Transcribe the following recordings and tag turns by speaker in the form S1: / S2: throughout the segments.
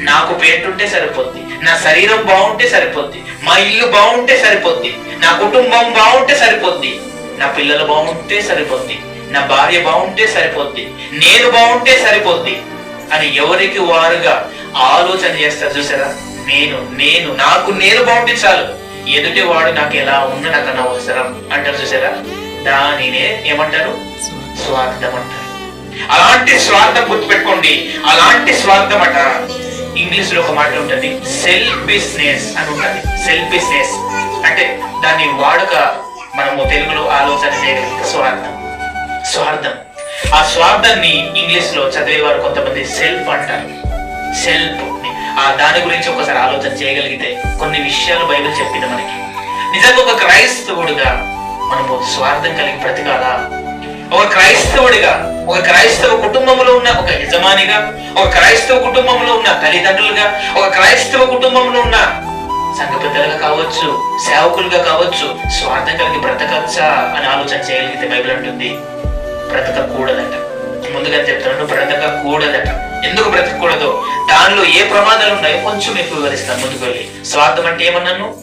S1: నాకు పేరుంటే సరిపోద్ది. నా శరీరం బాగుంటే సరిపోద్ది. మా ఇల్లు బాగుంటే సరిపోద్ది. నా కుటుంబం బాగుంటే సరిపోద్ది. నా పిల్లలు బాగుంటే సరిపోద్ది. నా భార్య బాగుంటే సరిపోద్ది. నేను బాగుంటే సరిపోద్ది. అని ఎవరికి వారుగా ఆలోచన చేస్తారు చూసారా? నేను నేను నాకు నేను బాగుంటే చాలు. ఎదుటి వాడు నాకు ఎలా ఉన్న నాకు అనవసరం అంటారు చూసారా? దానినే ఏమంటారు? స్వార్థం అంటారు. అలాంటి స్వార్థం గుర్తుపెట్టుకోండి. అలాంటి స్వార్థం అంటారా? ఇంగ్లీష్లో ఒక మాట ఉంటుంది సెల్ఫిష్నెస్ అని ఉంటుంది. సెల్ఫిష్నెస్ అంటే దాన్ని వాడుక మనము తెలుగులో ఆలోచన చేయగలిగితే స్వార్థం. స్వార్థం. ఆ స్వార్థాన్ని ఇంగ్లీష్లో చదివేవారు కొంతమంది సెల్ఫ్ అంటారు. సెల్ఫ్ ఆ దాని గురించి ఒకసారి ఆలోచన చేయగలిగితే కొన్ని విషయాలు బైబిల్ చెప్పింది మనకి. నిజంగా ఒక క్రైస్తవుడుగా మనము స్వార్థం కలిగి బ్రతకాలా? ఒక క్రైస్తవుడిగా ఒక క్రైస్తవ కుటుంబంలో ఉన్న ఒక యజమానిగా ఒక క్రైస్తవ కుటుంబంలో ఉన్న తల్లిదండ్రులుగా ఒక క్రైస్తవ కుటుంబంలో ఉన్న సంఘ పెద్దలుగా కావచ్చు సేవకులుగా కావచ్చు స్వార్థం కలిగి బ్రతకచ్చా అని ఆలోచన చేయగలిగితే బైబిల్ అంటుంది. బ్రతకూడదట ముందుగా చెప్తున్నాను బ్రతకకూడదట. ఎందుకు బ్రతకూడదు దానిలో ఏ ప్రమాదాలు ఉన్నాయో కొంచెం మీకు వివరిస్తాను ముందుకు వెళ్ళి స్వార్థం అంటే ఏమన్నాను?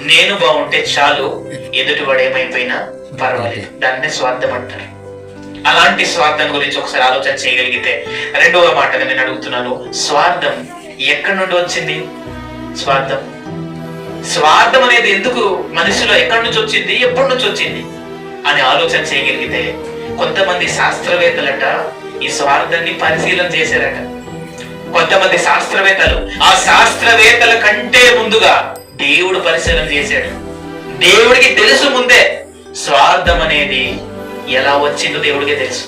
S1: నేను బాగుంటే చాలు ఎదుటి వాడు ఏమైపోయినా పర్వాలేదు. దాన్నే స్వార్థం అంటారు. అలాంటి స్వార్థం గురించి ఒకసారి ఆలోచన చేయగలిగితే రెండవ మాటగా నేను అడుగుతున్నాను. స్వార్థం ఎక్కడి నుండి వచ్చింది? స్వార్థం. స్వార్థం అనేది ఎందుకు మనిషిలో ఎక్కడి నుంచి వచ్చింది? ఎప్పటి నుంచి వచ్చింది? అని ఆలోచన చేయగలిగితే కొంతమంది శాస్త్రవేత్తలట ఈ స్వార్థాన్ని పరిశీలన చేశారట. కొంతమంది శాస్త్రవేత్తలు ఆ శాస్త్రవేత్తల కంటే ముందుగా దేవుడు పరిశీలన చేశాడు. దేవుడికి తెలుసు ముందే స్వార్థం అనేది ఎలా వచ్చిందో దేవుడికి తెలుసు.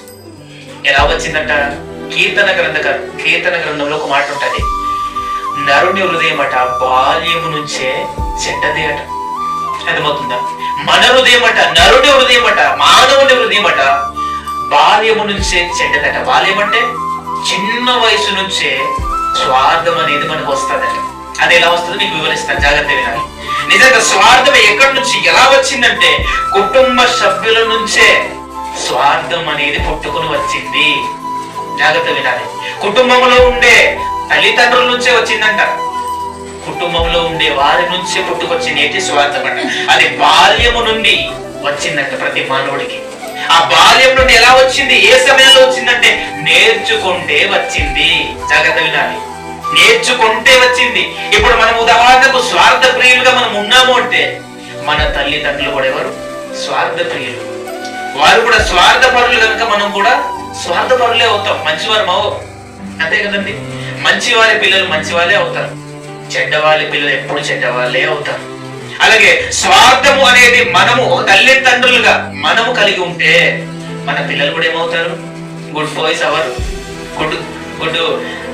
S1: ఎలా వచ్చిందంట? కీర్తన గ్రంథ కీర్తన గ్రంథంలో ఒక మాట ఉంటుంది. నరుని హృదయం అట బాల్యము నుంచే చెడ్డది అట. అర్థమవుతుందా? మన హృదయం అట నరుని హృదయం అట మానవుని హృదయం అట బాల్యము నుంచే చెడ్డదట. బాల్యం అంటే చిన్న వయసు నుంచే స్వార్థం అనేది మనకు వస్తుందట. అది ఎలా వస్తుందో మీకు వివరిస్తాను. జాగ్రత్త వినాలి. నిజంగా స్వార్థం ఎక్కడి నుంచి ఎలా వచ్చిందంటే కుటుంబ సభ్యుల నుంచే స్వార్థం అనేది పుట్టుకుని వచ్చింది. జాగ్రత్త వినాలి. కుటుంబంలో ఉండే తల్లిదండ్రుల నుంచే వచ్చిందంట. కుటుంబంలో ఉండే వారి నుంచే పుట్టుకొచ్చింది స్వార్థం అంట. అది బాల్యము నుండి వచ్చిందంట ప్రతి మానవుడికి. ఆ బాల్యం నుండి ఎలా వచ్చింది? ఏ సమయంలో వచ్చిందంటే నేర్చుకుంటే వచ్చింది. జాగ్రత్త వినాలి. నేర్చుకుంటే వచ్చింది. ఇప్పుడు మనం ఉదాహరణకు స్వార్థ ప్రియులుగా మనం ఉన్నాము అంటే మన తల్లిదండ్రులు కూడా ఎవరు? స్వార్థ ప్రియులు. వారు కూడా స్వార్థ పరులు కనుక మనం కూడా స్వార్థ పరులే అవుతాం. మంచివారు మావో అంతే కదండి. మంచివారి పిల్లలు మంచి వాళ్ళే అవుతారు. చెడ్డవాళ్ళ పిల్లలు ఎప్పుడు చెడ్డవాళ్ళే అవుతారు. అలాగే స్వార్థము అనేది మనము తల్లిదండ్రులుగా మనము కలిగి ఉంటే మన పిల్లలు కూడా ఏమవుతారు? Good boys hour. Good good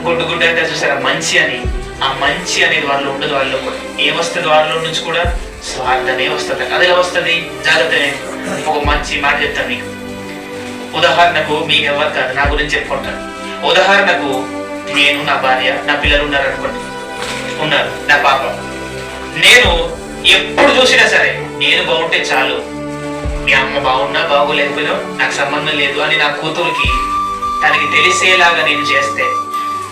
S1: good good అంటే చూసారా? మంచి అని. ఆ మంచి అనేది వాళ్ళు ఉండదు వాళ్ళు కూడా. ఏమొస్తుంది వాళ్ళ నుంచి కూడా? స్వార్థమే వస్తుంది అదే వస్తుంది జాగ్రత్త ఒక మంచి మాట చెప్తాను మీకు ఉదాహరణకు మీకు ఎవరు కాదు నా గురించి చెప్పుకుంటాను ఉదాహరణకు నేను నా భార్య నా పిల్లలు ఉన్నారు అనుకోండి ఉన్నారు నా పాప నేను ఎప్పుడు చూసినా సరే నేను బాగుంటే చాలు మీ అమ్మ బాగున్నా బాగోలేకపోయినా నాకు సంబంధం లేదు అని నా కూతురికి తనకి తెలిసేలాగా నేను చేస్తే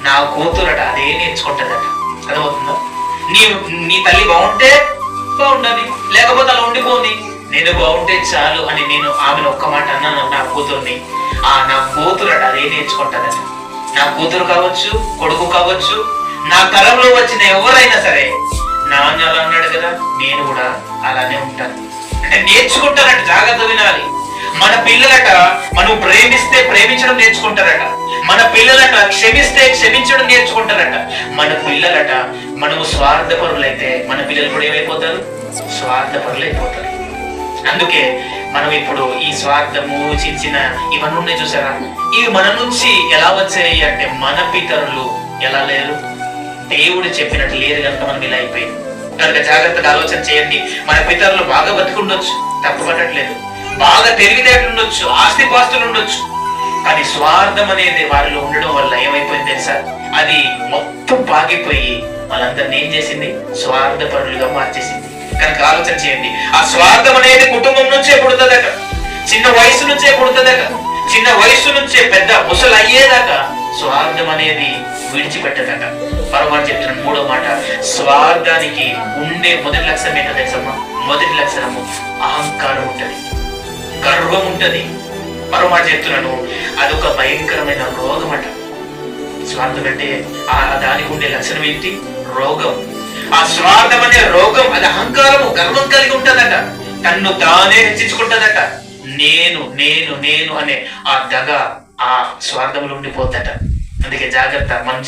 S1: నా కూతురట అదే నేర్చుకుంటుందట అర్థమవుతుందా నీ నీ తల్లి బాగుంటే బాగుండాలి లేకపోతే అలా ఉండిపోంది. నేను బాగుంటే చాలు అని నేను ఆమెను ఒక్క మాట అన్నాను నా కూతుర్ని. ఆ నా కూతురట అదే నేర్చుకుంటుందట నా కూతురు కావచ్చు కొడుకు కావచ్చు నా తరంలో వచ్చిన ఎవరైనా సరే నాన్న అలా అన్నాడు కదా నేను కూడా అలానే ఉంటాను. అంటే నేర్చుకుంటారట జాగ్రత్త వినాలి. మన పిల్లలట మనం ప్రేమిస్తే ప్రేమించడం నేర్చుకుంటారట. మన పిల్లలట క్షమిస్తే క్షమించడం నేర్చుకుంటారట. మన పిల్లలట మనము స్వార్థపరులైతే మన పిల్లలు కూడా ఏమైపోతారు? స్వార్థపరులైపోతారు. అందుకే మనం ఇప్పుడు ఈ స్వార్థము చించిన ఇవన్నీ ఉన్నాయి చూసారా? ఇవి మన నుంచి ఎలా వచ్చాయి అంటే మన పితరులు ఎలా లేరు? దేవుడు చెప్పినట్టు లేరు కనుక మనకి ఇలా అయిపోయింది కనుక జాగ్రత్తగా ఆలోచన చేయండి. మన పితరులు బాగా బతుకుండొచ్చు తప్పు పట్టట్లేదు. బాగా తెలివితేటలు ఉండొచ్చు ఆస్తి పాస్తులు ఉండొచ్చు. కానీ స్వార్థం అనేది వారిలో ఉండడం వల్ల ఏమైపోయింది తెలుసా? అది మొత్తం పాగిపోయి వాళ్ళందరినీ ఏం చేసింది స్వార్థ స్వార్థపరులుగా మార్చేసింది. కనుక ఆలోచన చేయండి. ఆ స్వార్థం అనేది కుటుంబం నుంచే పుడుతుందట. చిన్న వయసు నుంచే పుడుతుందట. చిన్న వయసు నుంచే పెద్ద ముసలు అయ్యేదాకా స్వార్థం అనేది విడిచిపెట్టదట. పరమారు చెప్తున్న మూడో మాట స్వార్థానికి ఉండే మొదటి లక్షణం ఏంటో తెలుసమ్మా? మొదటి లక్షణము అహంకారం ఉంటది. గర్వం ఉంటది. పరమారు చెప్తున్నాను అదొక భయంకరమైన రోగం అట స్వార్థం అంటే ఆ దానికి ఉండే లక్షణం ఏంటి? రోగం. ఆ స్వార్థం అనే రోగం అది అహంకారము గర్వం కలిగి ఉంటదట. తన్ను తానే హెచ్చించుకుంటుందట. నేను నేను నేను అనే ఆ దగ ఆ స్వార్థములు ఉండిపోతట అందుకే జాగ్రత్త మంచి